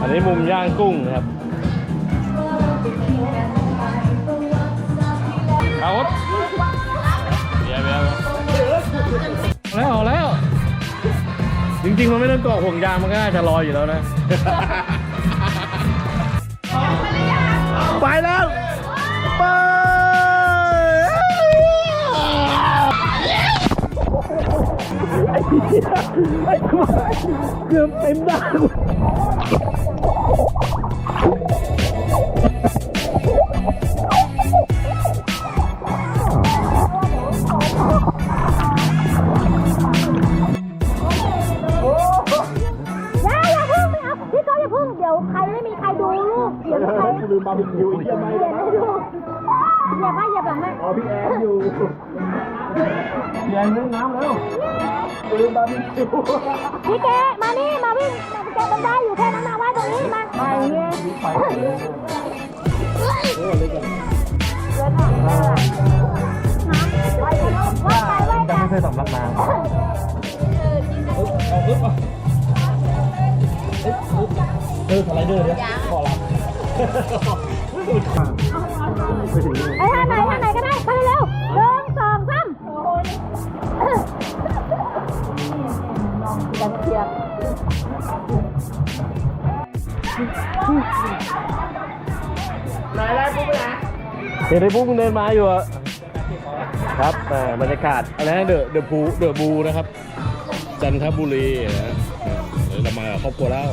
อันนี้มุมย่างกุ้งนะครับเอาครับเดี๋ยวเดี๋ยวแล้วเอาแล้ว จริงๆ มันไม่ต้องเกาะห่วงยางมันก็น่าจะลอยอยู่แล้วนะ ไปแล้ว ไป ไอ้เกือบเต็มได้ พี่แกมานี่มาวิ่งแกมันได้อยู่แค่นั้นมาไว้ตรงนี้มาไปเงี้ยไหว้ไปไหว้ไปจะไม่เคยสำลักน้ำเออึ๊บอะอึ๊บอึ๊บเออสไลเดอร์เนี่ยขอรับไอ้ท่าไหนท่าไหนก็ได้ไปเร็วหนึ่ เห็นไอ้ปุ๊กมึงเดินมาอยู่อะครับอ่าบรรยากาศอะไรนะเดอะเดอะบูเดอะบูนะครับ จันทบุรีนะเดี๋ยวเรามากับครอบครัวแล้ว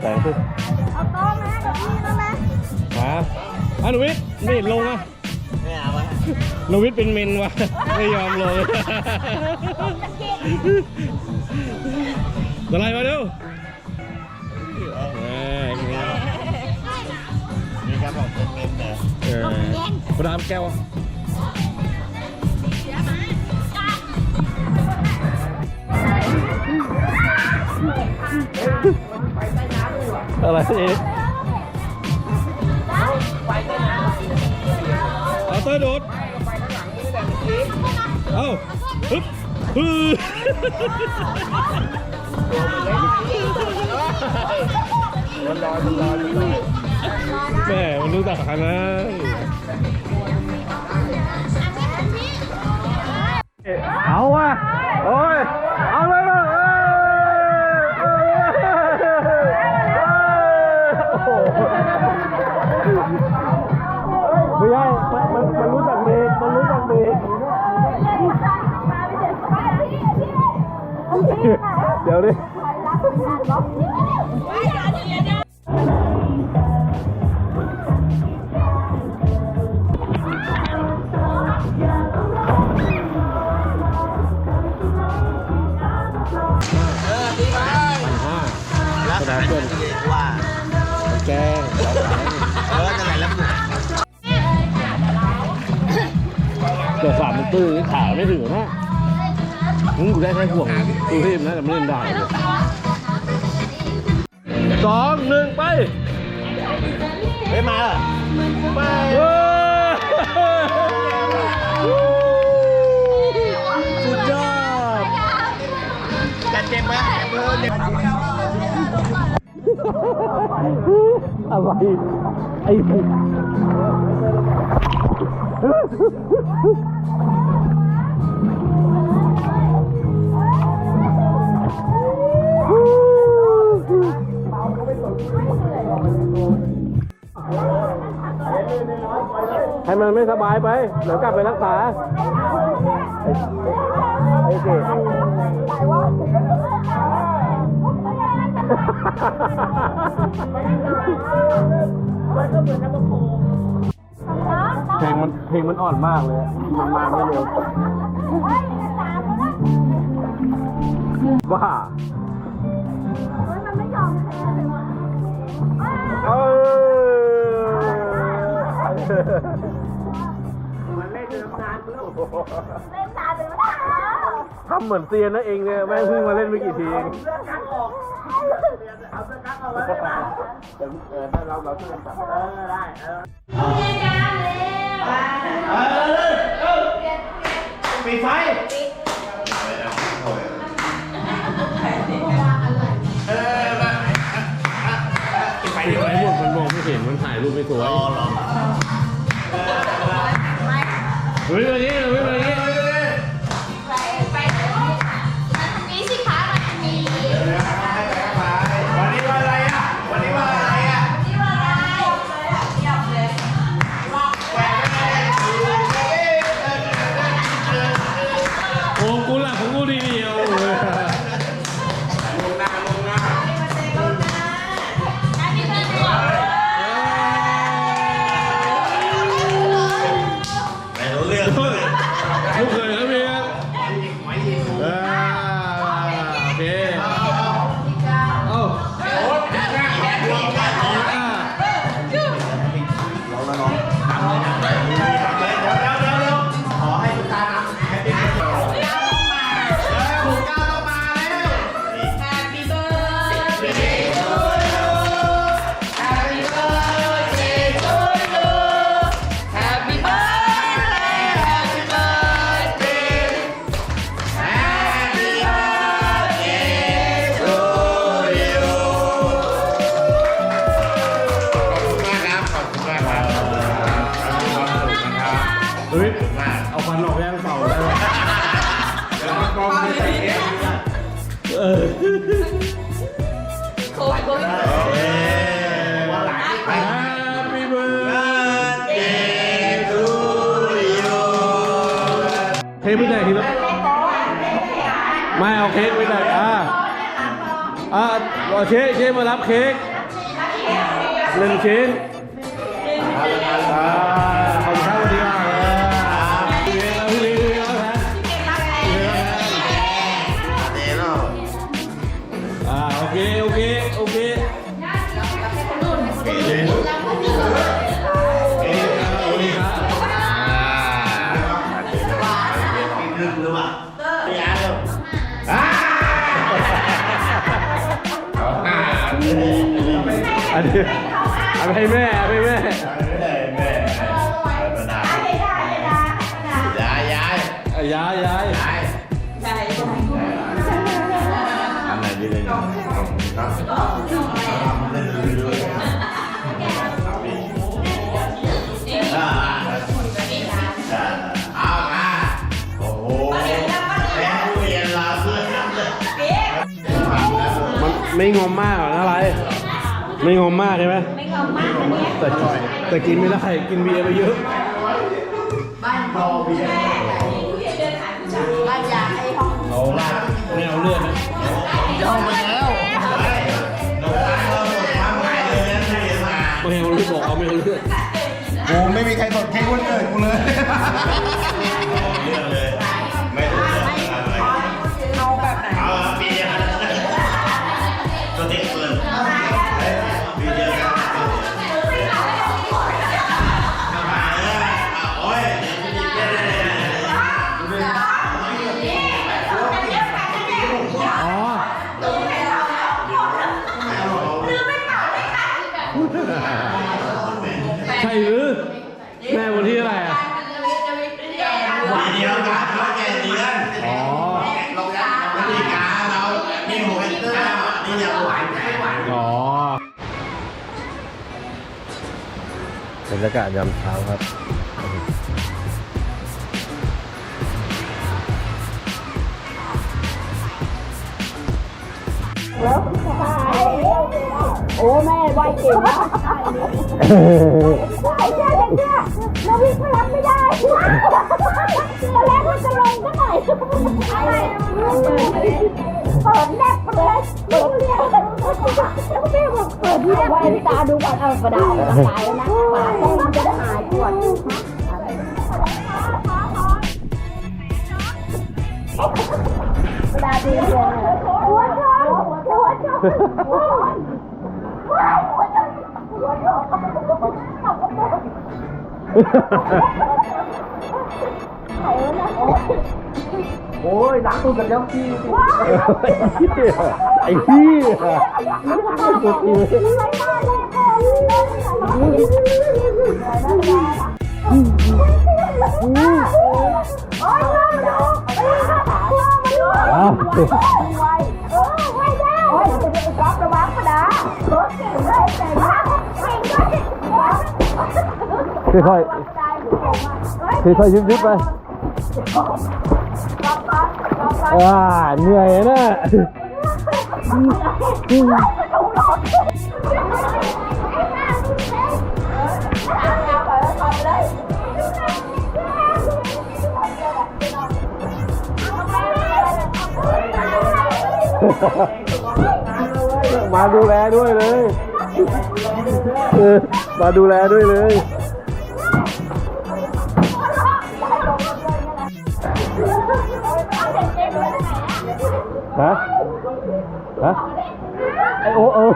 แต่คือเอาโต๊ะมาเดี๋ยวพี่นั่นนะหาอะหนูวิทย์ไม่เห็นลงอะไม่เอาวะห นวิทย์เป็นเมนวะไม่ยอมลงอะไรมาเร็วมีการบอกเป็นเป็นแต่เอคุณรามแก้วอะไรเอ๊ะเอาเต้ยโดด เอาฮึบฮึบมันลอยมันลอยมันลอยแม่มันรู้จักกันนะ ยวดิเออดีมากห้าแสดงเพื่อนว่าแกล้งเออจะไหนแล้วมึงเกิดสามมันตื้อขาไม่ถึงนะ มึงกูได้แค่ห่วงตูทีมนะแต่ไม่เล่นได้เลยสองหนึ่งไปเฮ้ยมาเหรอมาเฮ้ยสุดยอดจะเจ็บไหมเออเจ็บอะไรไอ้ ให้มันไม่สบายไปเดี๋ยวกลับไปรักษาไอ้เก๋เพลงมันเพลงมันอ่อนมากเลย มันมาไม่เร็วบ้ามันไม่ยอมแพ้เลยว่ะเออมันเล่น เดิมนานแล้วเล่นตาเลยว่ะทำเหมือนเซียนนะเองเนี่ยแม่งเพิ่งมาเล่นไม่กี่ทีเองเอาเสื้อกั๊กเอาไว้ได้ป่ะเดี๋ยวเออถ้าเราเราช่วยกันจับเออได้เออเล่นกันเลยเออปิดไฟเออมาปิดไฟดิไอ้หมดมันมองไม่เห็นมันถ่ายรูปไม่สวย โควิดโควิดเอ้ยวันหลังที่ไป Happy birthday to you เค้กไม่ได้ทีละไม่เอาเค้กไม่ได้อ่าอ่าเอาเค้กเค้กมารับเค้กหนึ่งชิ้น โอเคเก๋เลยเอ้ยครับสวัสดีครับกินนึงหรือเปล่าไม่ยากหรอกอ่าอ่าอันนี้อันนี้ให้แม่ให้แม่แม่ประดาย้ายย้าย ไม่งอมมากเหรออะไร ไม่งอมมากใช่ไหมไม่งอมมากอันเนี้ยแต่แต่กินไม่ได้กินเบียร์ไปเยอะ บ้านยาให้ห้องเอาลาดไม่เอาเลือดนะลงมาแล้วหนูตั้งเราหมดความหมายเลยนะที่เรียนมาไม่เอาเลือดบอกเอาไม่เอาเลือดกูไม่มีใครสนเค้กวันเกิ ปีเดียวกันเขาแกเดือนอ๋อ เราพฤศจิกาเรานี่โมเมนเตอร์นี่ยังหวานแต่หวานอ๋อบรรยากาศยามเช้าครับ โอ้แม่ไหวเก่งนะไอ้เจ้าเจ้าเราวิ่งพลังไม่ได้ตอนแรกมันจะลงก็หน่อยอะไรเปิดแนบเลยเปิดเนี่ยแล้วแม่บอกเปิดเนี่ยไว้ตาดูก่อนเอากระดาษตายแล้วนะปากต้องมันจะได้หายปวดกระดาษดีเลยหัวชน หัวชนหัวชนโวังก็ได้รถเก่งเลยเก่ง มาดูแลด้วยเลยเออมาดูแลด้วยเลยฮะฮะไอโอเออ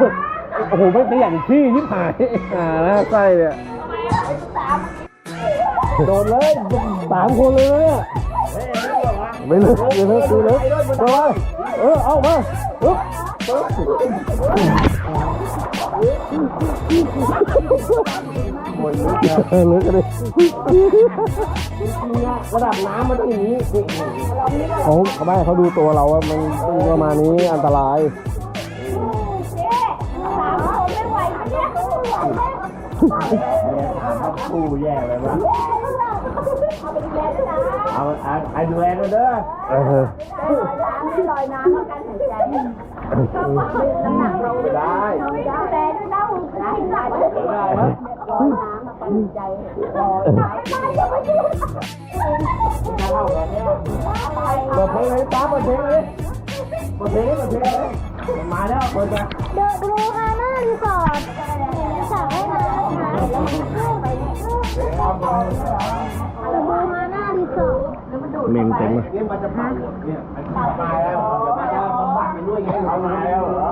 โอ้โหไม่ขยันขี้ยิบหายอ่าหน้าไส้เนี่ยโดนเลยสามคนเลยเนี่ยไม่เลิกไม่เลิกดูเลยเอามาเออเอามาปึ๊บ เออลึกกันเลยระดับน้ำมันต้องอย่างนี้เขาเขาไม่เขาดูตัวเราว่ามันประมาณนี้อันตรายคู่แย่เลยว่ะเอาไอ้ดูแลกันเด้อเออลอยน้ำมากันหายใจ น้ำหนักเราไม่ได้แต่ด้วยน้ำได้ได้ได้ลอยน้ำมากันใจลอยน้ำเปิดเพลงเลยป้าเปิดเพลงเลยเปิดเพลงเปิดเพลงเลยมาแล้วเปิดไปเดอะบลูฮาน่ารีสอร์ทสระว่ายน้นะแล้วมันเข้าไปเนี่ยเดอะบลูฮาน่ารีสอร์ทเมงเต็มเลย ดไปด้วยไงเรามาแล้วเหรอ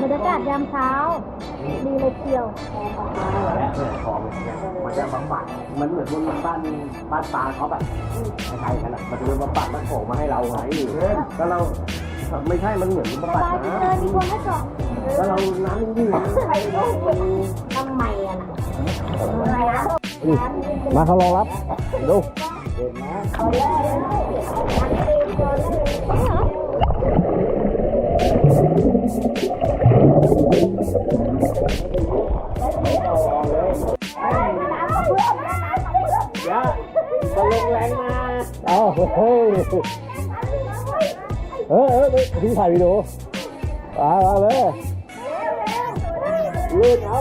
บรรยากาศยามเช้าดีเลยเชียวและเรื่องของมันจะบำบัดมันเหมือนบนบ้านบ้านปลาเขาแบบใครๆกันอะมันจะเป็นบำบัดมันโผล่มาให้เราไงก็เราไม่ใช่มันเหมือนบำบัดบายไปนะเลยมีคนให้จอดแล้วเราน้ำยิ่งใครรู้ทำไมอะนะอะไรนะนี่มาเขารอรับดูเห็นไหม ย่ามาลงแรงมา เอาเฮ้ยเออเออพี่ถ่ายวิดีโอเอาเอาเลย ลื่นเอา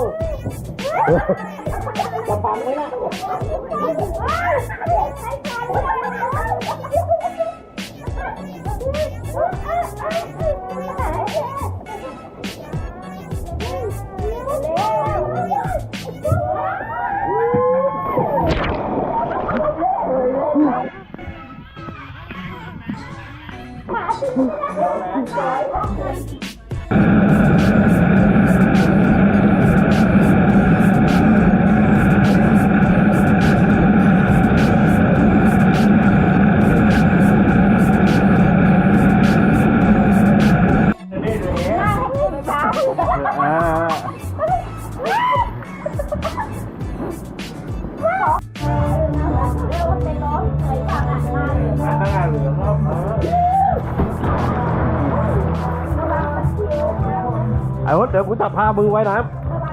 ยวกูจับพามือไว้นะ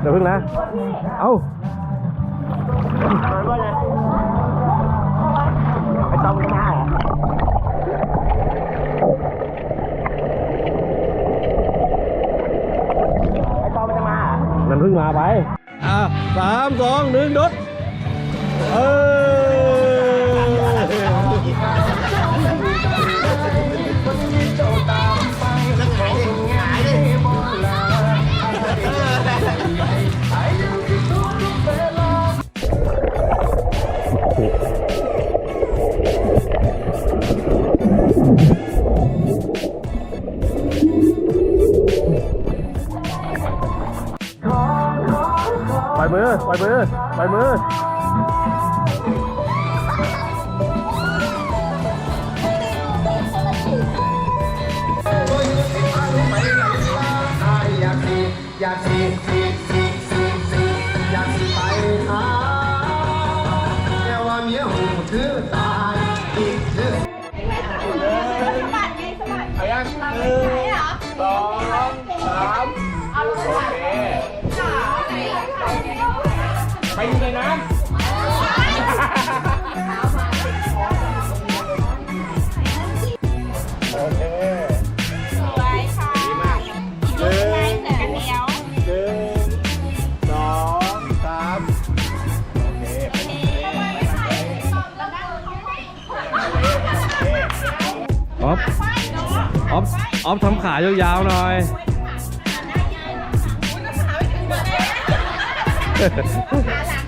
เดี๋ยวพึ่งนะ เอ้าไอ้ตองจะมาเหรอไอ้ตองมันจะมาเหรอนั่นเพึ่งมาไป อ่าสามสองหนึ่งดดเออ ปล่อยมือปล่อยมือ ออฟทำขายาวๆหน่อยพ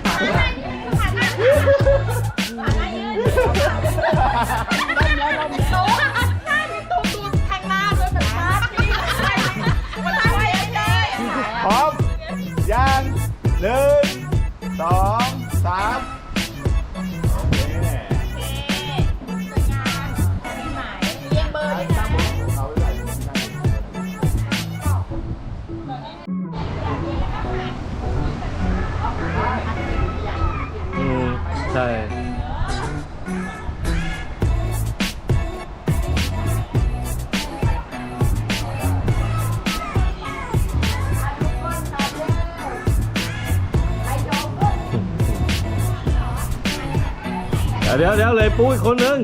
เดี๋ยวเดี๋ยวเลยปูอีกคนนึง